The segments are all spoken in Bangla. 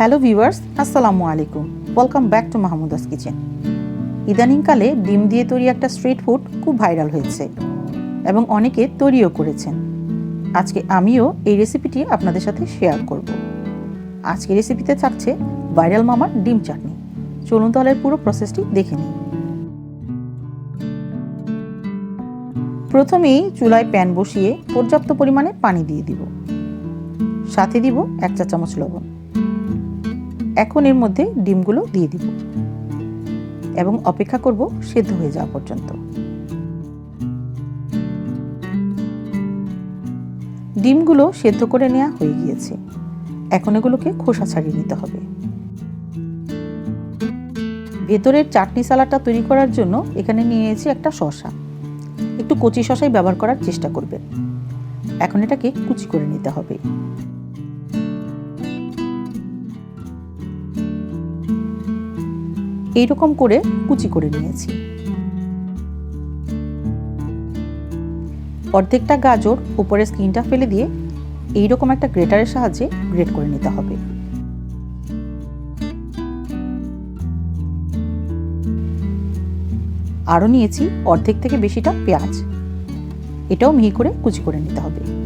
হ্যালো ভিউয়ার্স, আসসালামু আলাইকুম। Welcome back to Mahmuda's kitchen ইদানিংকালে ডিম দিয়ে তৈরি একটা স্ট্রিট ফুড খুব ভাইরাল হয়েছে এবং অনেকে তৈরিও করেছেন। আজকে আমিও এই রেসিপিটি আপনাদের সাথে শেয়ার করব। আজকে রেসিপিতে থাকছে ভাইরাল মামার ডিম চাটনি। চলুন তাহলে পুরো প্রসেসটি দেখে নিই। প্রথমেই চুলায় প্যান বসিয়ে পর্যাপ্ত পরিমাণে পানি দিয়ে দিব। সাথে দিব এক চা চামচ লবণ। এখন এর মধ্যে ডিমগুলো দিয়ে দিব। এবং অপেক্ষা করব সেদ্ধ হয়ে যাওয়া পর্যন্ত। ডিমগুলো সেদ্ধ করে নেওয়া হয়ে গিয়েছে। এখন এগুলোকে খোসা ছাড়িয়ে নিতে হবে। ভেতরের চাটনি সালাডটা তৈরি করার জন্য এখানে নিয়েছি একটা শশা একটু কচি শশাই ব্যবহার করার চেষ্টা করবেন। এখন এটাকে কুচি করে নিতে হবে। এইরকম করে কুচি করে নিয়েছি। অর্ধেকটা গাজর উপরে স্কিনটা ফেলে দিয়ে এইরকম একটা গ্রেটারের সাহায্যে গ্রেট করে নিতে হবে। আরও নিয়েছি অর্ধেক থেকে বেশিটা পেঁয়াজ। এটাও মিহি করে কুচি করে নিতে হবে।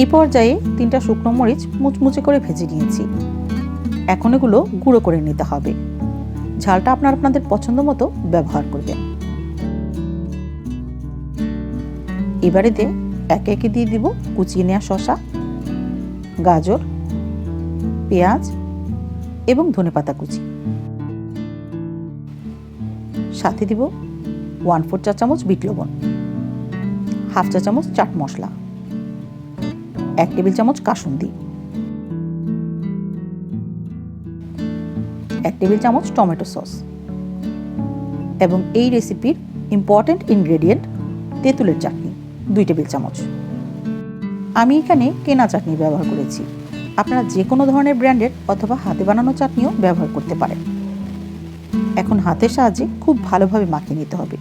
এই পর্যায়ে তিনটা শুকনো মরিচ মুচমুচে করে ভেজে নিয়েছি। এখন এগুলো গুঁড়ো করে নিতে হবে। ঝালটা আপনার আপনাদের পছন্দ মতো ব্যবহার করবেন। এবারেতে একে একে দিয়ে দিব কুচিয়ে নেওয়া শশা গাজর, পেঁয়াজ এবং ধনেপাতা কুচি। সাথে দিব ওয়ান ফোর চা চামচ বিট লবণ, হাফ চা চামচ চাট মশলা। এক টেবিল চামচ কাসুন্দি। এক টেবিল চামচ টমেটো সস। এবং এই রেসিপির ইম্পর্ট্যান্ট ইনগ্রেডিয়েন্ট তেঁতুলের চাটনি, দুই টেবিল চামচ। আমি এখানে কেনা চাটনি ব্যবহার করেছি। আপনারা যে কোনো ধরনের ব্র্যান্ডের অথবা হাতে বানানো চাটনিও ব্যবহার করতে পারেন। এখন হাতের সাহায্যে খুব ভালোভাবে মাখিয়ে নিতে হবে,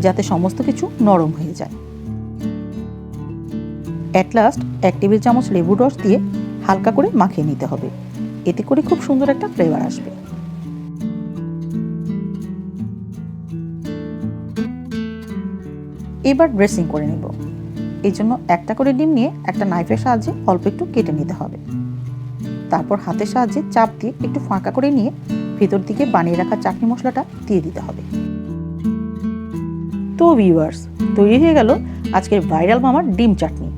যাতে সমস্ত কিছু নরম হয়ে যায়। অ্যাট লাস্ট এক টেবিল চামচ লেবুর রস দিয়ে হালকা করে মাখিয়ে নিতে হবে। এতে করে খুব সুন্দর একটা ফ্লেভার আসবে। এবার ড্রেসিং করে নেব। এই জন্য একটা করে ডিম নিয়ে একটা নাইফের সাহায্যে অল্প একটু কেটে নিতে হবে। তারপর হাতের সাহায্যে চাপ দিয়ে একটু ফাঁকা করে নিয়ে ভেতর দিকে বানিয়ে রাখা চাটনি মশলাটা দিয়ে দিতে হবে। তো ভিউয়ার্স তৈরি হয়ে গেল আজকের ভাইরাল মামার ডিম চাটনি।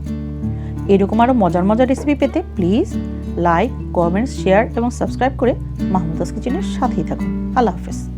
এরকম আরও মজার মজার রেসিপি পেতে প্লিজ লাইক কমেন্টস শেয়ার এবং সাবস্ক্রাইব করে মাহমুদাস কিচেনের সাথেই থাকুন। আল্লাহ হাফেজ।